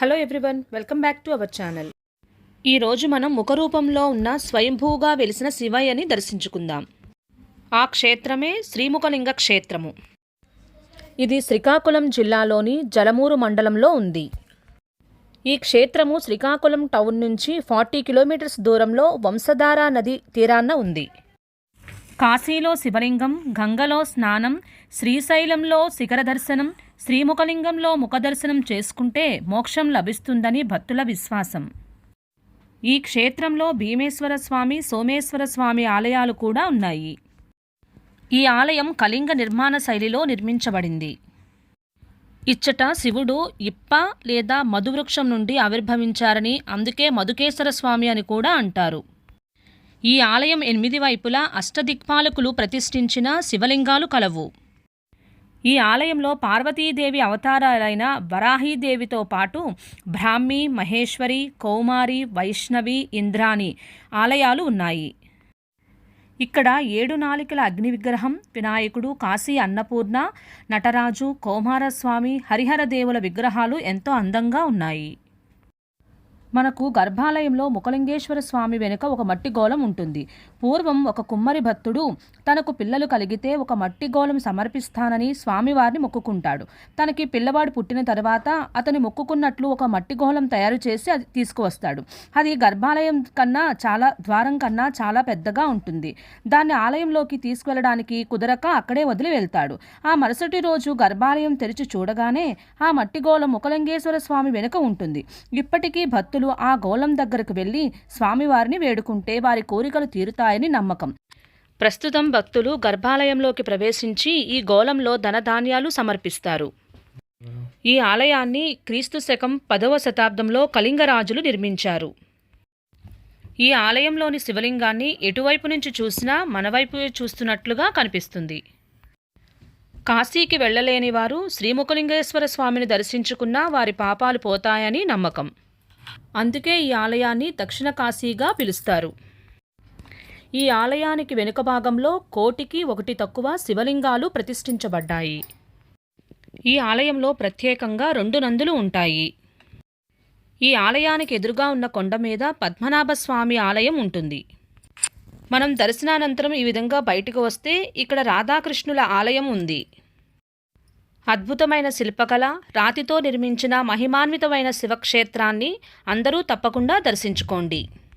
Hello everyone welcome back to our channel ఈరోజు మనం ముఖరూపంలో ఉన్న స్వయంభూగా వెలిసిన శివయ్యని దర్శించుకుందాం. ఆ క్షేత్రమే శ్రీముఖలింగ క్షేత్రము. ఇది శ్రీకాకుళం జిల్లాలోని జలమూరు మండలంలో ఉంది. ఈ క్షేత్రము శ్రీకాకుళం టౌన్ నుంచి ఫార్టీ కిలోమీటర్స్ దూరంలో వంశధారా నది తీరాన ఉంది. కాశీలో శివలింగం గంగలో స్నానం శ్రీశైలంలో శిఖర దర్శనం శ్రీముఖలింగంలో ముఖదర్శనం చేసుకుంటే మోక్షం లభిస్తుందని భక్తుల విశ్వాసం. ఈ క్షేత్రంలో భీమేశ్వర స్వామి సోమేశ్వర స్వామి ఆలయాలు కూడా ఉన్నాయి. ఈ ఆలయం కళింగ నిర్మాణ శైలిలో నిర్మించబడింది. ఇచ్చట శివుడు ఇప్ప లేదా మధువృక్షం నుండి ఆవిర్భవించారని అందుకే మధుకేశ్వర స్వామి అని కూడా అంటారు. ఈ ఆలయం ఎనిమిది వైపులా అష్టదిక్పాలకులు ప్రతిష్ఠించిన శివలింగాలు కలవు. ఈ ఆలయంలో పార్వతీదేవి అవతారాలైన వరాహీదేవితో పాటు బ్రాహ్మి మహేశ్వరి కౌమారి వైష్ణవి ఇంద్రాణి ఆలయాలు ఉన్నాయి. ఇక్కడ ఏడు నాలికల అగ్ని విగ్రహం వినాయకుడు కాశీ అన్నపూర్ణ నటరాజు కౌమారస్వామి హరిహర దేవుల విగ్రహాలు ఎంతో అందంగా ఉన్నాయి. మనకు గర్భాలయంలో ముఖలింగేశ్వర స్వామి వెనుక ఒక మట్టి గోళం ఉంటుంది. పూర్వం ఒక కుమ్మరి భక్తుడు తనకు పిల్లలు కలిగితే ఒక మట్టి గోళం సమర్పిస్తానని స్వామివారిని మొక్కుకుంటాడు. తనకి పిల్లవాడు పుట్టిన తర్వాత అతని మొక్కుకున్నట్లు ఒక మట్టి గోళం తయారు చేసి అది తీసుకువస్తాడు. అది గర్భాలయం కన్నా చాలా ద్వారం కన్నా చాలా పెద్దగా ఉంటుంది. దాన్ని ఆలయంలోకి తీసుకువెళ్ళడానికి కుదరక అక్కడే వదిలి వెళ్తాడు. ఆ మరుసటి రోజు గర్భాలయం తెరిచి చూడగానే ఆ మట్టి గోళం ముఖలింగేశ్వర స్వామి వెనుక ఉంటుంది. ఇప్పటికీ భక్తులు ఆ గోళం దగ్గరకు వెళ్ళి స్వామివారిని వేడుకుంటే వారి కోరికలు తీరుతాయని నమ్మకం. ప్రస్తుతం భక్తులు గర్భాలయంలోకి ప్రవేశించి ఈ గోళంలో ధనధాన్యాలు సమర్పిస్తారు. ఈ ఆలయాన్ని క్రీస్తు శకం పదవ శతాబ్దంలో కళింగరాజులు నిర్మించారు. ఈ ఆలయంలోని శివలింగాన్ని ఎటువైపు నుంచి చూసినా మనవైపు చూస్తున్నట్లుగా కనిపిస్తుంది. కాశీకి వెళ్ళలేని వారు శ్రీముఖలింగేశ్వర స్వామిని దర్శించుకున్నా వారి పాపాలు పోతాయని నమ్మకం. అందుకే ఈ ఆలయాన్ని దక్షిణ కాశీగా పిలుస్తారు. ఈ ఆలయానికి వెనుక భాగంలో కోటికి ఒకటి తక్కువ శివలింగాలు ప్రతిష్ఠించబడ్డాయి. ఈ ఆలయంలో ప్రత్యేకంగా రెండు నందులు ఉంటాయి. ఈ ఆలయానికి ఎదురుగా ఉన్న కొండ మీద పద్మనాభ స్వామి ఆలయం ఉంటుంది. మనం దర్శనానంతరం ఈ విధంగా బయటకు వస్తే ఇక్కడ రాధాకృష్ణుల ఆలయం ఉంది. అద్భుతమైన శిల్పకళ రాతితో నిర్మించిన మహిమాన్వితమైన శివక్షేత్రాన్ని అందరూ తప్పకుండా దర్శించుకోండి.